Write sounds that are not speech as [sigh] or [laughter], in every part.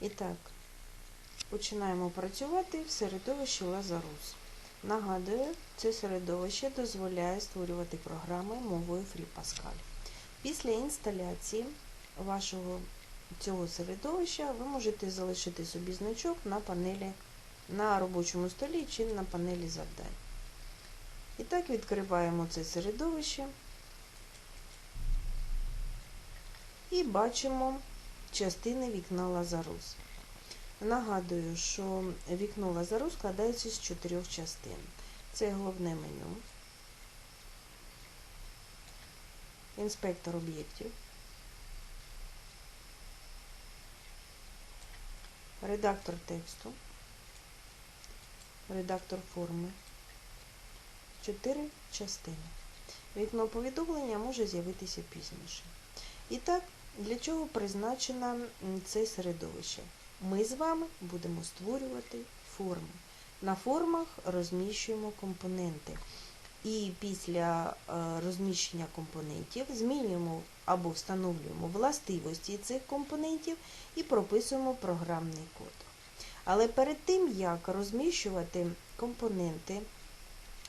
І так, починаємо працювати в середовищі Lazarus. Нагадую, це середовище дозволяє створювати програми мовою FreePascal. Після інсталяції вашого цього середовища ви можете залишити собі значок на панелі на робочому столі чи на панелі завдань. І так відкриваємо це середовище і бачимо частини вікна Lazarus. Нагадую, що вікно Lazarus складається з чотирьох частин. Це головне меню, інспектор об'єктів, редактор тексту, редактор форми. Чотири частини. Вікно повідомлення може з'явитися пізніше. І так, для чого призначено це середовище? Ми з вами будемо створювати форми. На формах розміщуємо компоненти. І після розміщення компонентів змінюємо або встановлюємо властивості цих компонентів і прописуємо програмний код. Але перед тим, як розміщувати компоненти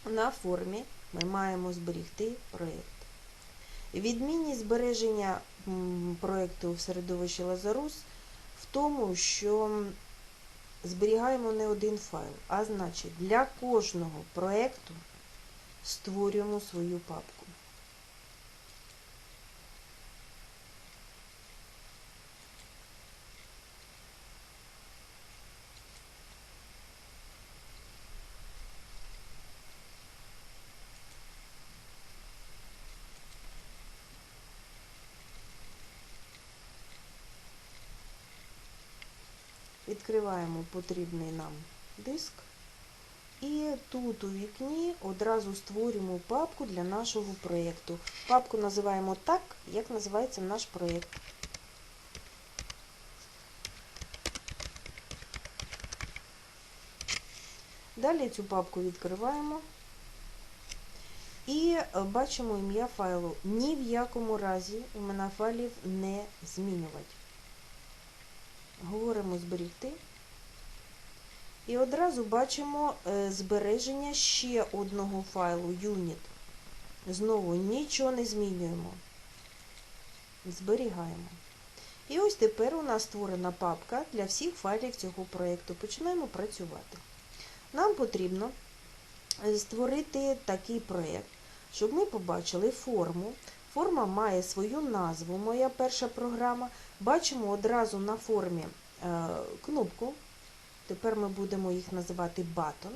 на формі, ми маємо зберігти проєкт. Відмінність збереження проєкту в середовищі Лазарус в тому, що зберігаємо не один файл, а значить для кожного проєкту створюємо свою папку. Відкриваємо потрібний нам диск. І тут у вікні одразу створюємо папку для нашого проєкту. Папку називаємо так, як називається наш проєкт. Далі цю папку відкриваємо і бачимо ім'я файлу. Ні в якому разі імена файлів не змінювати. Говоримо зберігти. І одразу бачимо збереження ще одного файлу unit. Знову нічого не змінюємо. Зберігаємо. І ось тепер у нас створена папка для всіх файлів цього проєкту. Починаємо працювати. Нам потрібно створити такий проєкт, щоб ми побачили форму. Форма має свою назву, моя перша програма. Бачимо одразу на формі е, кнопку. Тепер ми будемо їх називати button.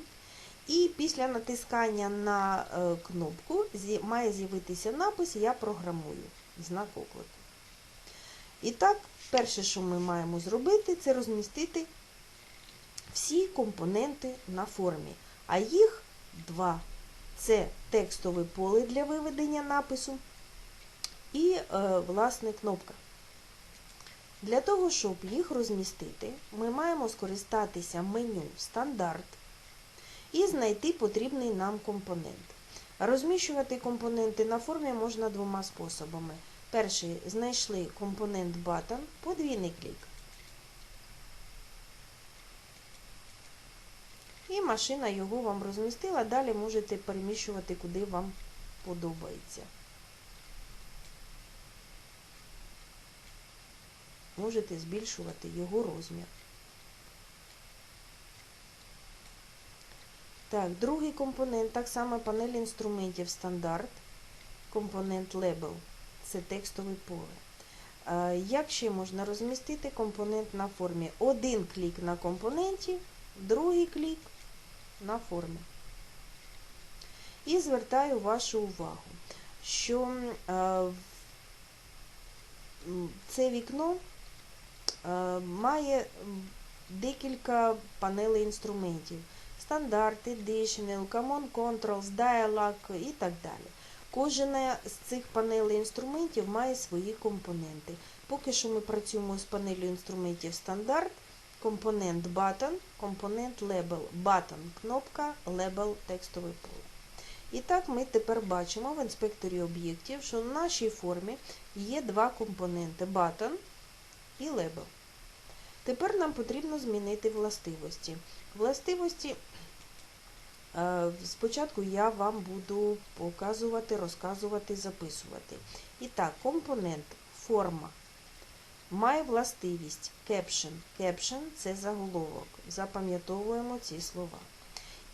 І після натискання на е, кнопку має з'явитися напис Я програмую. Знак оклику. І так, перше, що ми маємо зробити, це розмістити всі компоненти на формі. А їх два. Це текстове поле для виведення напису і, е, власне, кнопка. Для того, щоб їх розмістити, ми маємо скористатися меню Стандарт і знайти потрібний нам компонент. Розміщувати компоненти на формі можна двома способами. Перший знайшли компонент Button, подвійний клік. І машина його вам розмістила, далі можете переміщувати, куди вам подобається. Можете збільшувати його розмір. Так, другий компонент, так само панель інструментів стандарт, компонент Label це текстове поле. Як ще можна розмістити компонент на формі? Один клік на компоненті, другий клік на формі. І звертаю вашу увагу, що це вікно має декілька панелей інструментів. Стандарт, Additional, Common Controls, Dialog і так далі. Кожна з цих панелей інструментів має свої компоненти. Поки що ми працюємо з панелью інструментів стандарт, компонент Button, компонент Label. Button – кнопка, Label – текстове поле. І так ми тепер бачимо в інспекторі об'єктів, що в нашій формі є два компоненти Button і Label. Тепер нам потрібно змінити властивості. Властивості е, спочатку я вам буду показувати, розказувати, записувати. І так, компонент форма має властивість caption. Caption – це заголовок. Запам'ятовуємо ці слова.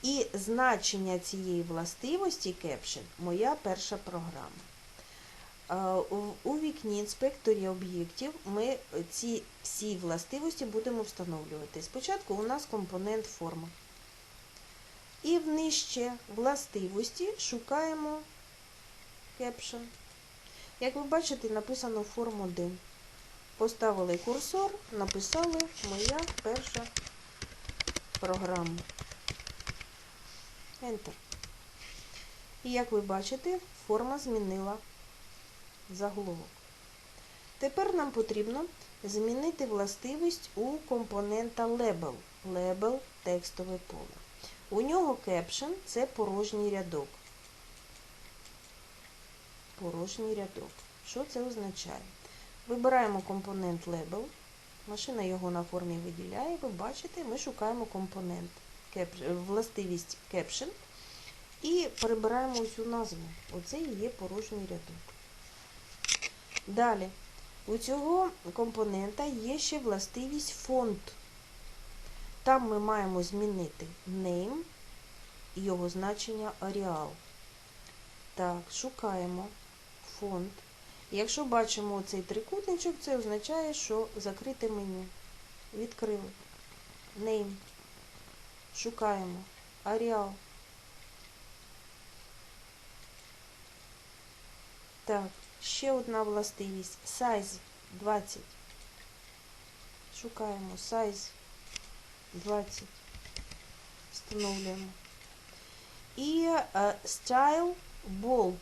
І значення цієї властивості caption – моя перша програма. Е, у- вікні інспекторі об'єктів ми ці всі властивості будемо встановлювати. Спочатку у нас компонент форма. І в нижче властивості шукаємо caption. Як ви бачите, написано форм 1. Поставили курсор, написали моя перша програма. Enter. І як ви бачите, форма змінила заголовок. Тепер нам потрібно змінити властивість у компонента Label. Label – текстове поле. У нього caption – це порожній рядок. Порожній рядок. Що це означає? Вибираємо компонент Label. Машина його на формі виділяє. Ви бачите, ми шукаємо компонент, властивість caption і перебираємо цю назву. Оце і є порожній рядок. Далі, у цього компонента є ще властивість фонд. Там ми маємо змінити name і його значення Arial. Так, шукаємо фонд. Якщо бачимо цей трикутничок, це означає, що закрите меню. Відкрили. Name. Шукаємо. Arial. Так, ще одна властивість. Size 20. Шукаємо size 20. Встановлюємо. І е, style bold.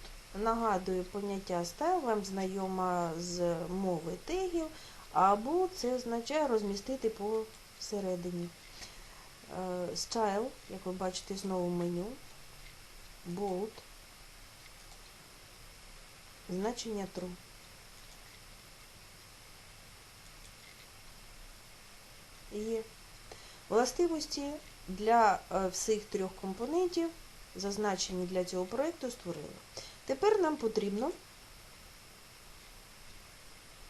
Нагадую, поняття style вам знайома з мови тегів, або це означає розмістити посередині. Е, Style, як ви бачите, знову меню. Bold. Значення true. Є. Властивості для е, всіх трьох компонентів, зазначені для цього проєкту, створили. Тепер нам потрібно,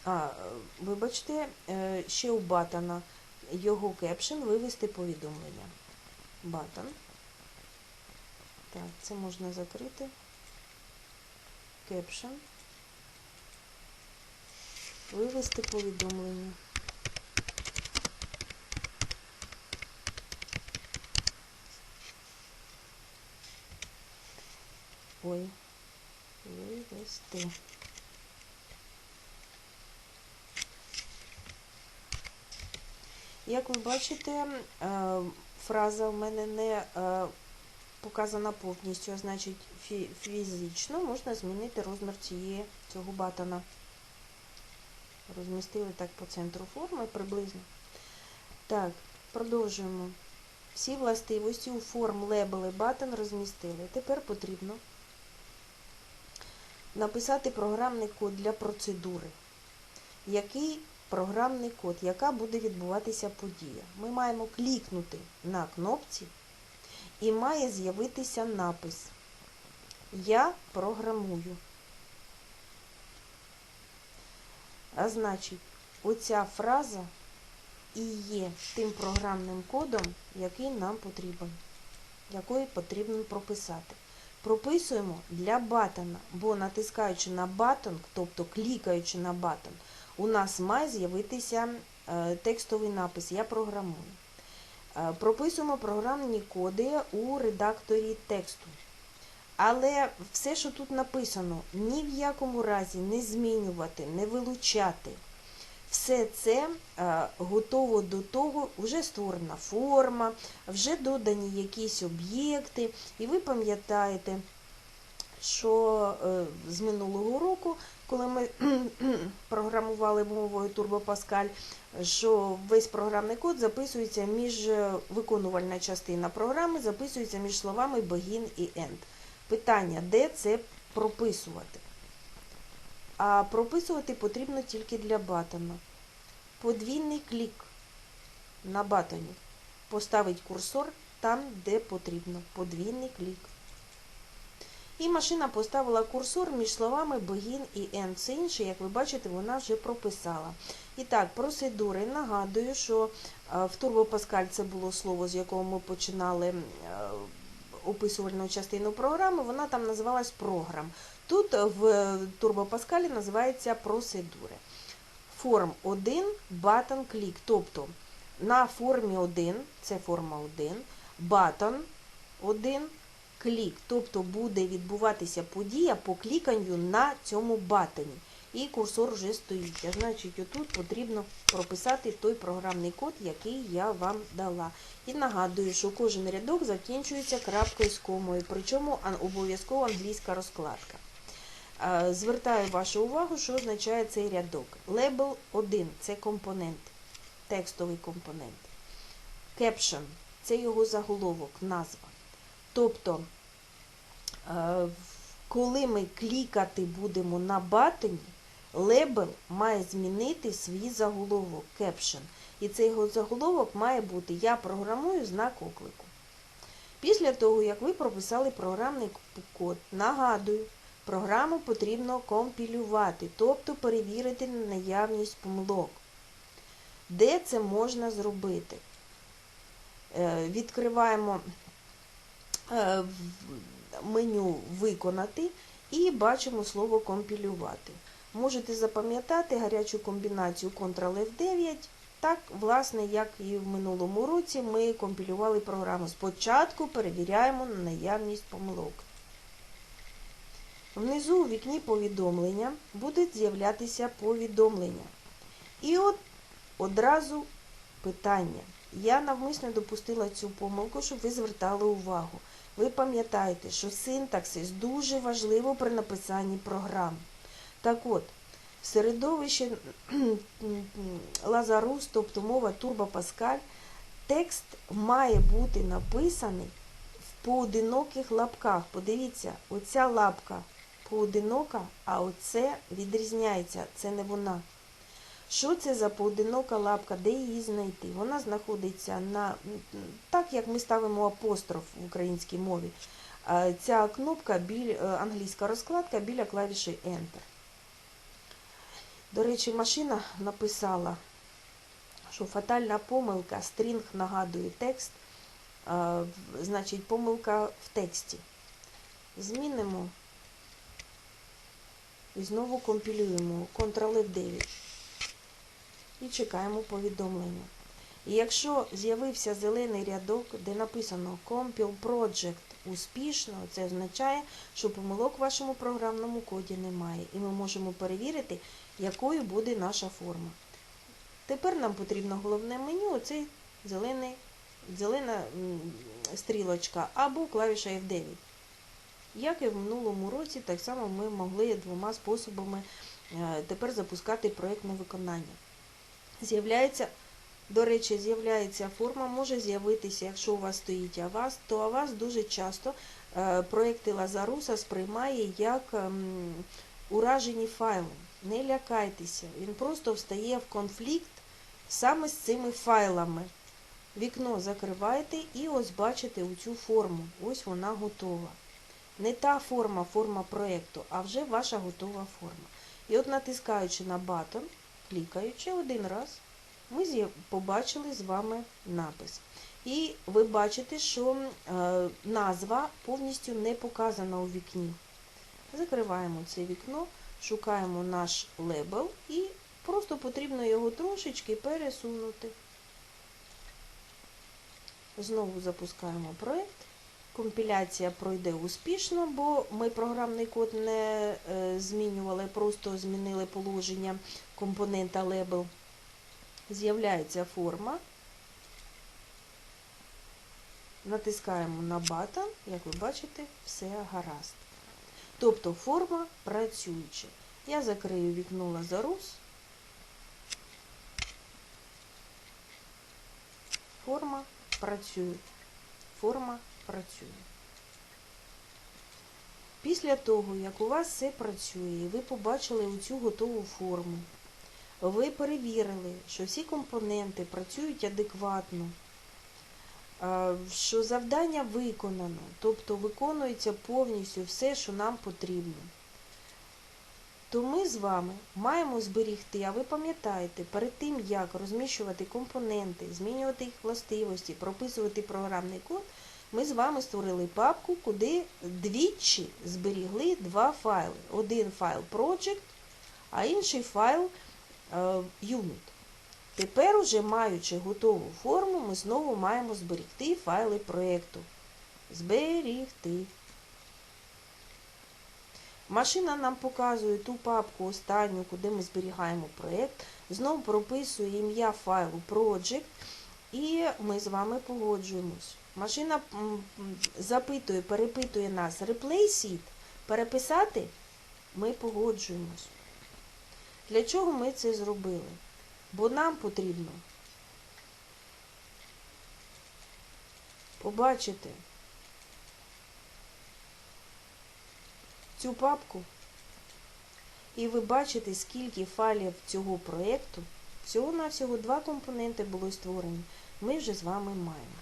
а, е, вибачте, е, ще у батона його кепшн вивести повідомлення. Батон. Так, це можна закрити. Кепшн. Вивести повідомлення. Ой, вивести. Як ви бачите, е, фраза в мене не е, показана повністю, а значить фізично можна змінити розмір цієї, цього батона. Розмістили так по центру форми приблизно. Так, продовжуємо. Всі властивості у форм лебели батон розмістили. Тепер потрібно написати програмний код для процедури. Який програмний код, яка буде відбуватися подія. Ми маємо клікнути на кнопці і має з'явитися напис Я програмую. А значить, оця фраза і є тим програмним кодом, який нам потрібен, який потрібно прописати. Прописуємо для батона, бо натискаючи на батон, тобто клікаючи на батон, у нас має з'явитися е, текстовий напис Я програмую. Е, Прописуємо програмні коди у редакторі тексту. Але все, що тут написано, ні в якому разі не змінювати, не вилучати. Все це е, готово до того, вже створена форма, вже додані якісь об'єкти. І ви пам'ятаєте, що е, з минулого року, коли ми [clears throat] програмували мовою Turbo Pascal, що весь програмний код записується між е, виконувальна частина програми, записується між словами begin і end. Питання, де це прописувати? А прописувати потрібно тільки для батона. Подвійний клік на батоні. Поставить курсор там, де потрібно. Подвійний клік. І машина поставила курсор між словами begin і end. Все інше, як ви бачите, вона вже прописала. І так, процедури. Нагадую, що е, в Turbo Pascal це було слово, з якого ми починали е, описувальну частину програми. Вона там називалась програм. Тут в Turbo Pascal називається процедури. Форм 1, button click. Тобто на формі 1, це форма 1, button 1, клік. Тобто буде відбуватися подія по кліканню на цьому батоні. І курсор вже стоїть. А значить, отут потрібно прописати той програмний код, який я вам дала. І нагадую, що кожен рядок закінчується крапкою з комою, причому обов'язково англійська розкладка. Звертаю вашу увагу, що означає цей рядок. Лейбл 1 це компонент, текстовий компонент. Caption це його заголовок, назва. Тобто, коли ми клікати будемо на батоні, лейбл має змінити свій заголовок, caption. І цей заголовок має бути Я програмую знак оклику. Після того, як ви прописали програмний код, нагадую, програму потрібно компілювати, тобто перевірити на наявність помилок. Де це можна зробити? Відкриваємо меню Виконати і бачимо слово компілювати. Можете запам'ятати гарячу комбінацію Ctrl-F9. Так, власне, як і в минулому році, ми компілювали програму. Спочатку перевіряємо на наявність помилок. Внизу у вікні повідомлення будуть з'являтися повідомлення. І от одразу питання. Я навмисно допустила цю помилку, щоб ви звертали увагу. Ви пам'ятаєте, що синтаксис дуже важливо при написанні програм. Так от, в середовищі Лазарус, тобто мова Pascal, текст має бути написаний в поодиноких лапках. Подивіться, оця лапка поодинока, а оце відрізняється, це не вона. Що це за поодинока лапка, де її знайти? Вона знаходиться на, так як ми ставимо апостроф в українській мові. Ця кнопка біль, англійська розкладка біля клавіші Enter. До речі, машина написала, що фатальна помилка, стрінг нагадує текст, значить помилка в тексті. Змінимо і знову компілюємо Ctrl-F9 і чекаємо повідомлення. І якщо з'явився зелений рядок, де написано Compile Project успішно, це означає, що помилок в вашому програмному коді немає. І ми можемо перевірити, якою буде наша форма. Тепер нам потрібно головне меню, оцей зелений, зелена стрілочка або клавіша F9. Як і в минулому році, так само ми могли двома способами тепер запускати проєктне виконання. З'являється, до речі, з'являється форма, може з'явитися, якщо у вас стоїть Аваз, то Аваз дуже часто проєкти Лазаруса сприймає як уражені файли. Не лякайтеся, він просто встає в конфлікт саме з цими файлами. Вікно закриваєте і ось бачите оцю форму. Ось вона готова. Не та форма, форма проєкту, а вже ваша готова форма. І от натискаючи на батон, клікаючи один раз, ми побачили з вами напис. І ви бачите, що е, назва повністю не показана у вікні. Закриваємо це вікно, шукаємо наш лейбл і просто потрібно його трошечки пересунути. Знову запускаємо проєкт. Компіляція пройде успішно, бо ми програмний код не е, змінювали, просто змінили положення компонента Label. З'являється форма. Натискаємо на батон, як ви бачите, все гаразд. Тобто форма працююча. Я закрию вікно Лазарус. Форма працює. Форма працює. Після того, як у вас все працює, і ви побачили оцю готову форму, ви перевірили, що всі компоненти працюють адекватно, е, що завдання виконано, тобто виконується повністю все, що нам потрібно. То ми з вами маємо зберігти, а ви пам'ятаєте, перед тим, як розміщувати компоненти, змінювати їх властивості, прописувати програмний код, ми з вами створили папку, куди двічі зберігли два файли. Один файл Project, а інший файл е, Unit. Тепер, уже маючи готову форму, ми знову маємо зберігти файли проєкту. Зберігти. Машина нам показує ту папку останню, куди ми зберігаємо проєкт. Знову прописує ім'я файлу Project. І ми з вами погоджуємось. Машина запитує, перепитує нас Replace it, переписати, ми погоджуємось. Для чого ми це зробили? Бо нам потрібно побачити цю папку, і ви бачите, скільки файлів цього проєкту, всього-навсього два компоненти були створені, ми вже з вами маємо.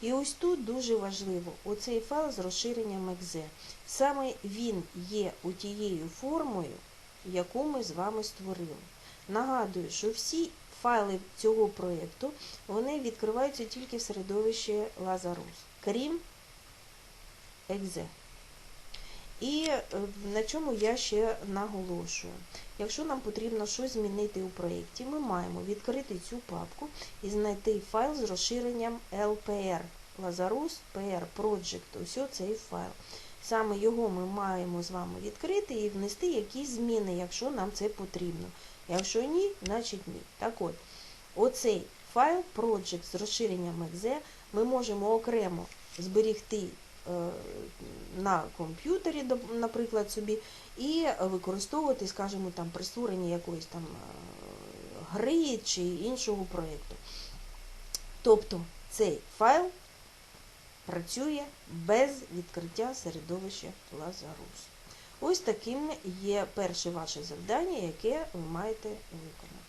І ось тут дуже важливо оцей файл з розширенням .exe. Саме він є у тією формою, яку ми з вами створили. Нагадую, що всі файли цього проєкту вони відкриваються тільки в середовищі Lazarus, крім .exe. І е, на чому я ще наголошую. Якщо нам потрібно щось змінити у проєкті, ми маємо відкрити цю папку і знайти файл з розширенням LPR. Lazarus PR Project. Ось цей файл. Саме його ми маємо з вами відкрити і внести якісь зміни, якщо нам це потрібно. Якщо ні, значить ні. Так от, оцей файл Project з розширенням .exe ми можемо окремо зберігти е, на комп'ютері, наприклад, собі, і використовувати, скажімо, там при створенні якоїсь там е, гри чи іншого проєкту. Тобто цей файл працює без відкриття середовища Лазарус. Ось таким є перше ваше завдання, яке ви маєте виконати.